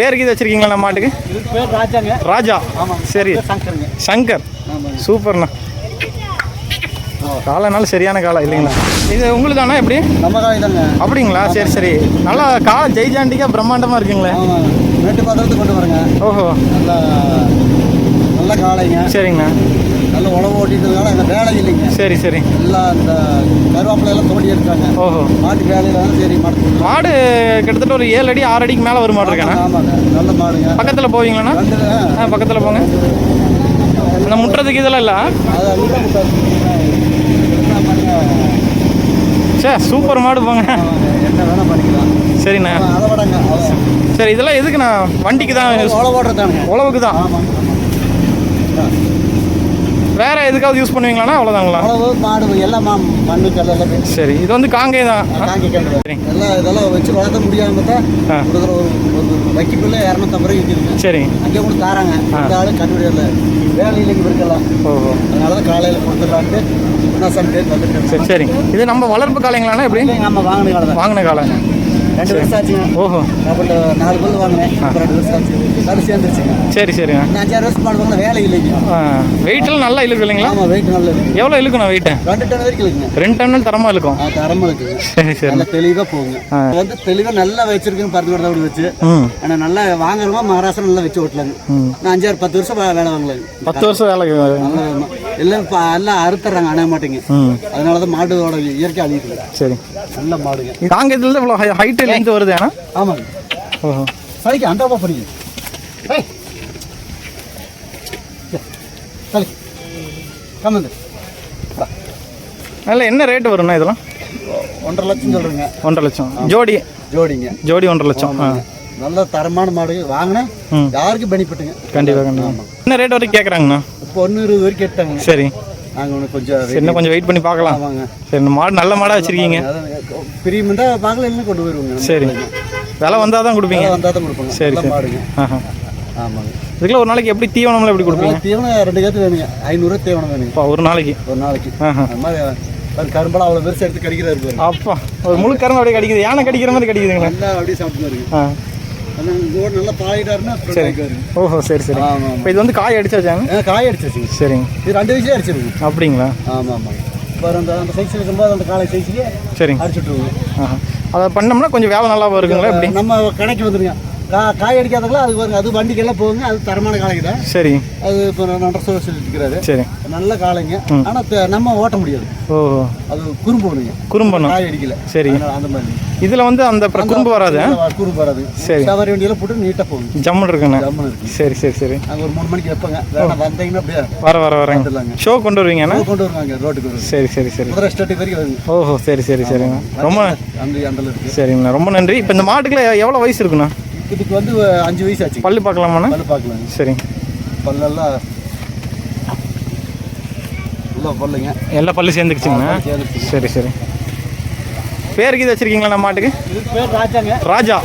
பேருக்கு இது வச்சிருக்கீங்களா நம்ம மாட்டுக்கு பேர் ராஜாங்க. ராஜா. ஆமாங்க சரி. சங்கர். சூப்பர்ண்ணா. காலைனால சரியான காலம் இல்லைங்களா? இது உங்களுக்கு தானே எப்படி? நம்ம காய் தாங்க அப்படிங்களா சரி சரி. நல்லா காலை ஜெய்ஜாண்டிக்கா பிரம்மாண்டமாக இருக்குங்களே. மேட்டு பாத்திரத்துக்கு கொண்டு வரேங்க. ஓஹோ. நல்ல நல்ல காளைங்க. சரிங்கண்ணா. நல்ல உழவு அந்த வேலை இல்லைங்க. சரி சரி. எல்லாம் அந்த தோண்டி இருக்காங்க ஓஹோ. மாட்டு வேலையில தான் சரி மாட்டு மாடு கிட்டத்தட்ட ஒரு ஏழு அடி ஆறு அடிக்கு மேலே வரும் மாடு இருக்காண்ணா? ஆமாங்க நல்ல மாடுங்க. பக்கத்தில் போவீங்களாண்ணா? ஆ. பக்கத்தில் போங்க. அந்த முட்டுறதுக்கு இதெல்லாம் இல்லை? சே சூப்பர் மாடு போங்க. என்ன பண்ணிக்கலாம். சரிண்ணா. சரி இதெல்லாம் எதுக்குண்ணா? வண்டிக்கு தான் உழவு உழவுக்கு தான். வேற எதுக்காவது யூஸ் பண்ணுவீங்களாண்ணா? அவ்வளோதாங்களா உழவு மாடு எல்லாம் மண்ணு கல் எல்லாம். சரி இது வந்து காங்கே தான். தாங்கி கண்டு. எல்லாம் இதெல்லாம் வச்சு வளர்த்த முடியாம தான் ஆ. கொடுக்குற ஒரு ஒரு வைக்கக்குள்ள இரநூத்தம்பது ரூபாய் விற்கிதுங்க சரி. அங்கே கூட தாராங்க. இந்த ஆளு கண்டுபிடியல வேலை இல்லைங்க இருக்கலாம். ஓஹோ. அதனால தான் காலையில் கொடுத்துடலான்ட்டு இன்னும் சம் டேட் வந்துட்டு சரி சரி. இது நம்ம வளர்ப்பு காலைங்களாண்ணா எப்படி? நம்ம வாங்கின காலை தான். வாங்கின காலை ரெண்டு வருஷம் ஆச்சுங்க ஓஹோ. அப்புறம் நாலு பல்லு வாங்கினேன். ரெண்டு வருஷம் ஆச்சு. அது சேர்ந்துருச்சுங்க. சரி சரிங்க. இன்னும் அஞ்சாறு வருஷம் வாங்கினா வேலை இல்லைங்க. வெயிட்லாம் நல்லா இழுக்கு இல்லைங்களா? ஆமாம் வெயிட் நல்ல இருக்கு எவ்வளோ இழுக்கணும் வெயிட்டு ரெண்டு டன் வரைக்கும் இருக்குங்க ரெண்டு டன்னு தரமாக இழுக்கும். தரமாக இருக்குங்க சரி சரி. நல்லா தெளிவாக போகுங்க. வந்து தெளிவாக நல்லா வச்சிருக்குங்க பருத்தி கூட அப்படி வச்சு ஆனால் நல்லா வாங்குறவங்க மகாராஷ்டிரா நல்லா வச்சு ஓட்டலாங்க. நான் அஞ்சாறு பத்து வருஷம் வேலை வாங்கலாங்க. பத்து வருஷம் வேலைக்கு நல்லா. எல்லாம் இப்போ எல்லாம் அறுத்துறாங்க அணைய மாட்டேங்க. அதனால தான் மாடோட இயற்கை அழியுது. சரி. நல்ல மாடுங்க. தாங்க இதில் இவ்வளோ ஹைட்டு லென்த் வருது ஏன்னா? ஆமாங்க. ஓஹோ. சரிக்கு அந்த படிங்க ஏய். சரி கம்மந்து அதில் என்ன ரேட்டு வரும்ண்ணா இதெல்லாம்? ஒன்றரை லட்சம் சொல்கிறேங்க ஒன்றரை லட்சம். ஜோடி. ஜோடிங்க. ஜோடி ஒன்றரை லட்சம். நல்ல தரமான மாடு. வாங்கினேன் ம். யாருக்கும் பெனிஃபிட்டுங்க கண்டிப்பாக கண்டிப்பாக என்ன ரேட் வரைக்கும் கேட்குறாங்கண்ணா இருபது வரைக்கும் எடுத்தாங்க சரி. நாங்கள் ஒன்று கொஞ்சம் இன்னும் கொஞ்சம் வெயிட் பண்ணி பார்க்கலாம். ஆமாங்க சரி மாடு நல்ல மாடாக வச்சுருக்கீங்க. பிரியம் தான் பார்க்கல இல்லைன்னா கொண்டு போயிருவோங்க. சரி. விலை வந்தால் தான் கொடுப்பீங்க. வந்தால் தான் கொடுப்பாங்க சரி. மாடுங்க. ஆமாங்க. இதுக்குள்ள ஒரு நாளைக்கு எப்படி தீவனம்லாம் எப்படி கொடுப்பீங்க? தீவனம் ரெண்டு கேத்து வேணுங்க. ஐநூறுரூவா தீவனம் வேணுங்க. ஒரு நாளைக்கு. ஒரு நாளைக்கு. அது மாதிரி கரும்பெல்லாம் அவ்வளோ பெருசு எடுத்து கடிக்கிறாரு அப்பா ஒரு முழு கறந்து அப்படியே கடிக்குது. யானை கடிக்கிற மாதிரி கடிக்குதுங்களா அப்படியே சாப்பிட்டு இருக்கு கோடு நல்லா பாயிட்டாருன்னா சரி. ஓஹோ சரி சரி. ஆமாம் இப்போ இது வந்து காய் அடிச்சு வச்சாங்க? காய் அடிச்சிருச்சுங்க சரிங்க இது ரெண்டு வயசுலேயே அடிச்சிருங்க அப்படிங்களா? ஆமாம் ஆமாங்க இப்போ அந்த அந்த சைஸ் இருக்கும்போது அந்த காலை சைஸ்லேயே சரிங்க அடிச்சுட்ருவோங்க ஆஹா. அதை பண்ணோம்னா கொஞ்சம் வேலை நல்லா வருங்களா எப்படி? நம்ம கடைக்கு வந்துருங்க. கா காய் அடிக்காதங்களா அது வருங்க அது வண்டிக்கெல்லாம் போகுங்க அது தரமான காளைக்கு தான் சரி. அது இப்போ நன்றரை சொல்ல சொல்லிட்டு சரி. நல்ல காளைங்க. ஆனால் நம்ம ஓட்ட முடியாது. ஓஹோ அது குறும்பு ஒண்ணுங்க. குறும்பண்ணா? காய் அடிக்கல. சரி. அந்த மாதிரி. இதில் வந்து அந்த குறும்பு வராது? அது குறும்பு வராது. சரி. சவாரி வண்டியெல்லாம் போட்டு நீட்டாக போகுங்க. ஜம்முன்னு இருக்குண்ணா? ஜம்முன்னு இருக்கு. சரி சரி சரி. நாங்கள் ஒரு மூணு மணிக்கு வைப்போங்க. வந்தீங்கன்னா அப்படியே வர வர வரேங்க. ஷோ கொண்டு வருவீங்கண்ணா கொண்டு வருவாங்க ரோட்டுக்கு வருவாங்க. சரி சரி சரி. குதிரை ஸ்டேட்டு வரைக்கும் ஓஹோ சரி சரி சரிங்க. ரொம்ப அந்த அந்த சரிங்கண்ணா. ரொம்ப நன்றி. இப்போ இந்த மாட்டுக்குள்ள எவ்வளோ வயசு இருக்குண்ணா? இதுக்கு வந்து அஞ்சு வயசு ஆச்சு பல்லு பார்க்கலாமாண்ணா? பல்லு பார்க்கலாங்க. சரிங்க. பல்லெல்லாம் உள்ள பல்லுங்க. எல்லா பல்லு சேர்ந்துக்குச்சுங்கண்ணா. சரி சரி. பேருக்கு இது வச்சிருக்கீங்களா நம்ம மாட்டுக்கு பேர் ராஜாங்க. ராஜா?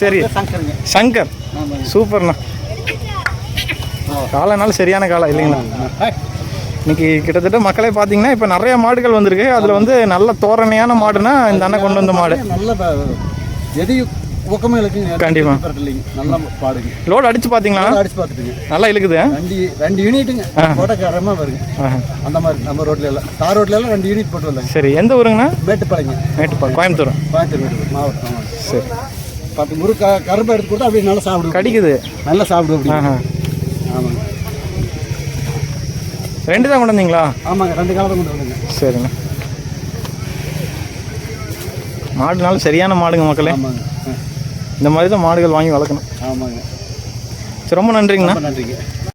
சரி. சங்கர். சூப்பர்ண்ணா. காலைனால சரியான காலம் இல்லைங்களா? இன்னைக்கு கிட்டத்தட்ட மக்களே பார்த்தீங்கன்னா இப்போ நிறைய மாடுகள் வந்திருக்கு. அதில் வந்து நல்ல தோரணையான மாடுனா இந்த அண்ணன் கொண்டு வந்த மாடு. நல்ல எதையும் ஊக்கமே இருக்குங்க கண்டிப்பா. இல்லைங்க. நல்ல பாடுங்க. லோடு அடிச்சு பார்த்தீங்களா? அடிச்சு பார்த்துட்டுங்க. நல்லா இழுக்குது. ரெண்டு ரெண்டு யூனிட்டுங்க. போட்டக்காரமாக வருங்க. அந்த மாதிரி நம்ம ரோட்ல எல்லாம். தார் ரோட்ல எல்லாம் ரெண்டு யூனிட் போட்டு வரலாங்க சரி எந்த ஊருங்கண்ணா? மேட்டுப்பாளையங்க. மேட்டுப்பா கோயம்புத்தூர். கோயம்புத்தூர் மாவட்டம். சரி. பத்து முறு க கரும்பு எடுத்து கொடுத்தா அப்படியே நல்லா சாப்பிடுவோம். கடிக்குது. நல்லா சாப்பிடுவோம் அப்படி ஆமாங்க. ரெண்டு தான் கொண்டு வந்தீங்களா? ஆமாங்க ரெண்டு காலம் கொண்டு வருங்க சரிண்ணா மாடுனால சரியான மாடுங்க மக்களே. ஆமாங்க. இந்த மாதிரி தான் மாடுகள் வாங்கி வளர்க்கணும். ஆமாங்க. சரி ரொம்ப நன்றிங்கண்ணா. நன்றிங்க.